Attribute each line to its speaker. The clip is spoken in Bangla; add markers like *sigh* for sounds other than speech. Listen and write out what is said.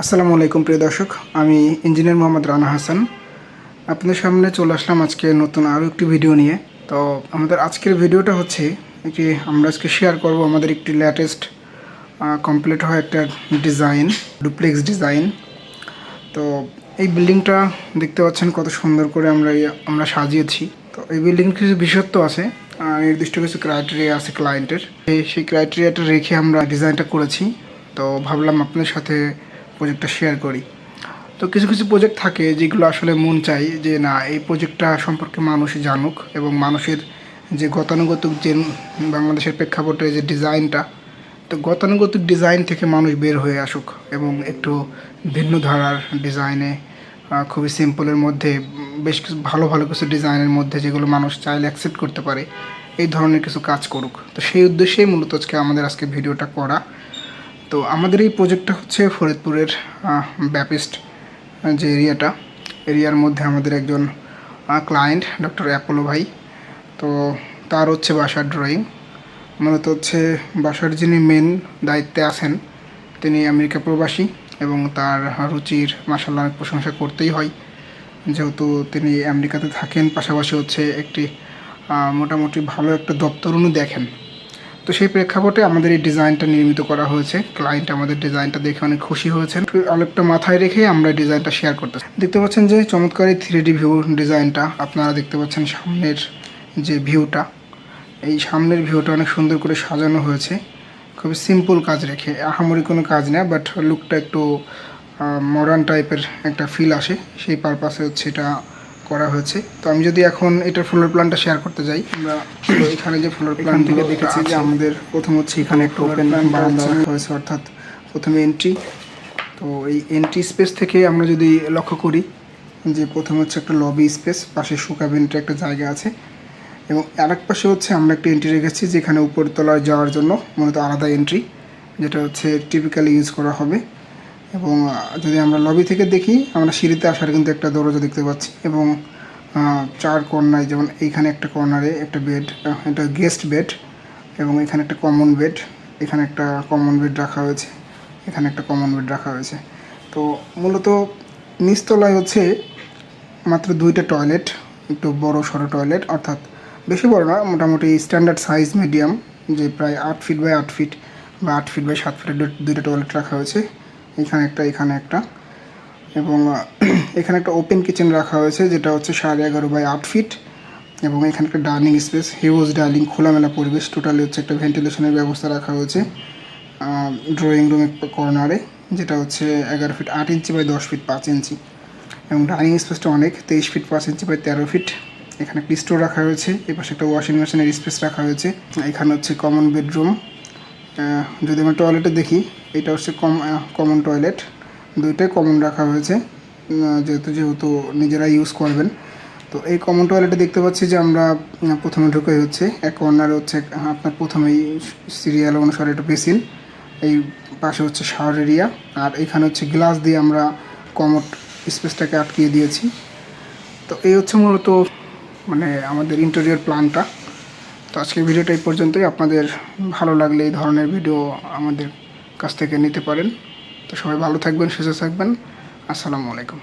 Speaker 1: আসসালামু আলাইকুম, প্রিয় দর্শক। আমি ইঞ্জিনিয়ার মোহাম্মদ রানা হাসান। আপনাদের সামনে চলে আসলাম আজকে নতুন আরও একটি ভিডিও নিয়ে। তো আমাদের আজকের ভিডিওটা হচ্ছে যে আমরা আজকে শেয়ার করব আমাদের একটি লেটেস্ট কমপ্লিট হয় একটা ডিজাইন ডুপ্লেক্স ডিজাইন তো এই বিল্ডিংটা দেখতে পাচ্ছেন কত সুন্দর করে আমরা আমরা সাজিয়েছি। তো এই বিল্ডিং কিছু বিশেষত্ব আছে নির্দিষ্ট কিছু ক্রাইটেরিয়া আছে ক্লায়েন্টের সেই ক্রাইটেরিয়াটা রেখে আমরা ডিজাইনটা করেছি। তো ভাবলাম আপনার সাথে প্রজেক্টটা শেয়ার করি। তো কিছু কিছু প্রজেক্ট থাকে যেগুলো আসলে মন চাই যে না, এই প্রজেক্টটা সম্পর্কে মানুষ জানুক এবং মানুষের যে গতানুগতিক যে বাংলাদেশের প্রেক্ষাপটে যে ডিজাইনটা তো গতানুগতিক ডিজাইন থেকে মানুষ বের হয়ে আসুক এবং একটু ভিন্ন ধারার ডিজাইনে খুবই সিম্পলের মধ্যে, বেশ কিছু ভালো ভালো কিছু ডিজাইনের মধ্যে যেগুলো মানুষ চাইলে অ্যাকসেপ্ট করতে পারে, এই ধরনের কিছু কাজ করুক। তো সেই উদ্দেশ্যেই মূলত আজকে আমাদের আজকে ভিডিওটা করা। তো আমাদের এই প্রজেক্টটা হচ্ছে ফরিদপুরের ব্যাপিস্ট যে এরিয়াটা। এরিয়ার মধ্যে আমাদের একজন ক্লায়েন্ট ডক্টর অ্যাপোলো ভাই। তো তার হচ্ছে বাসার ড্রয়িং মূলত হচ্ছে বাসার যিনি মেন দায়িত্বে আছেন, তিনি আমেরিকা প্রবাসী এবং তার রুচির মাসাল্লাহ অনেক প্রশংসা করতেই হয়। যেহেতু তিনি আমেরিকাতে থাকেন, পাশাপাশি হচ্ছে একটি মোটামুটি ভালো একটা দপ্তর দেখেন। তো সেই প্রেক্ষাপটে আমাদের এই ডিজাইনটা নির্মিত করা হয়েছে। ক্লায়েন্ট আমাদের ডিজাইনটা দেখে অনেক খুশি হয়েছেন। অনেকটা মাথায় রেখে আমরা ডিজাইনটা শেয়ার করতে দেখতে পাচ্ছেন যে চমৎকার এই থ্রি ডি ভিউ ডিজাইনটা আপনারা দেখতে পাচ্ছেন সামনের যে ভিউটা এই সামনের ভিউটা অনেক সুন্দর করে সাজানো হয়েছে। খুবই সিম্পল কাজ রেখে। আহামরি কোনো কাজ না বাট লুকটা একটু মডার্ন টাইপের একটা ফিল আসে। সেই পারপাসে হচ্ছে এটা করা হয়েছে। তো আমি যদি এখন এটার ফ্লোর প্ল্যানটা শেয়ার করতে যাই আমরা এখানে যে ফ্লোর প্ল্যান থেকে দেখেছি যে আমাদের প্রথম হচ্ছে এখানে একটা ওপেন বারান্দা হয়েছে অর্থাৎ প্রথমে এন্ট্রি তো এই এন্ট্রি স্পেস থেকে আমরা যদি লক্ষ্য করি যে প্রথম হচ্ছে একটা লবি স্পেস পাশে সুকাবেন্টের একটা জায়গা আছে। এবং আরেক পাশে হচ্ছে আমরা একটা এন্ট্রি রেখেছি যেখানে উপরতলায় যাওয়ার জন্য মূলত আলাদা এন্ট্রি যেটা হচ্ছে টিপিক্যালি ইউজ করা হবে। এবং যদি আমরা লবি থেকে দেখি, আমরা সিঁড়িতে আসার কিন্তু একটা দরজা দেখতে পাচ্ছি এবং চার কর্নারে যেমন এইখানে একটা কর্নারে একটা বেড একটা গেস্ট বেড এবং এখানে একটা কমন বেড, এখানে একটা কমন বেড রাখা হয়েছে, এখানে একটা কমন বেড রাখা হয়েছে। তো মূলত নিচতলায় হচ্ছে মাত্র দুইটা টয়লেট, একটু বড় সড়ো টয়লেট, অর্থাৎ বেশি বড় না, মোটামুটি স্ট্যান্ডার্ড সাইজ মিডিয়াম, যে প্রায় আট ফিট বাই আট ফিট বা আট ফিট বাই সাত ফিটের দুইটা টয়লেট রাখা হয়েছে। এখানে একটা এখানে একটা। এবং, *clears throat* এখানে একটা ওপেন কিচেন রাখা হয়েছে, যেটা হচ্ছে সাড়ে এগারো বাই আট ফিট এবং এখানে একটা ডাইনিং স্পেস হিউজ ডাইনিং খোলামেলা পরিবেশ। টোটালি হচ্ছে একটা ভেন্টিলেশনের ব্যবস্থা রাখা হয়েছে ড্রয়িং রুমের কর্নারে যেটা হচ্ছে এগারো ফিট আট ইঞ্চি বাই দশ ফিট পাঁচ ইঞ্চি এবং ডাইনিং স্পেসটা অনেক, তেইশ ফিট পাঁচ ইঞ্চি বাই তেরো ফিট এখানে একটি স্টোর রাখা হয়েছে, এপাশে একটা ওয়াশিং মেশিনের স্পেস রাখা হয়েছে। এখানে হচ্ছে কমন বেডরুম যদি আমরা টয়লেটে দেখি, এটা হচ্ছে কম কমন টয়লেট দুইটাই কমন রাখা হয়েছে। যেহেতু যেহেতু নিজেরা ইউজ করবেন। তো এই কমন টয়লেটে দেখতে পাচ্ছি যে আমরা প্রথমে ঢুকে হচ্ছে। এক কর্নারে হচ্ছে আপনার প্রথমেই সিরিয়াল অনুসারে একটা বেসিন এই পাশে হচ্ছে শাওয়ার এরিয়া আর এখানে হচ্ছে গ্লাস দিয়ে আমরা কমোড স্পেসটাকে আটকিয়ে দিয়েছি। তো এই হচ্ছে মূলত মানে আমাদের ইন্টেরিয়র প্ল্যানটা তো আজকের ভিডিওটা এই পর্যন্তই। আপনাদের ভালো লাগলে এই ধরনের ভিডিও আমাদের কাছ থেকে নিতে পারেন। তো সবাই ভালো থাকবেন, সুস্থ থাকবেন। আসসালামু আলাইকুম।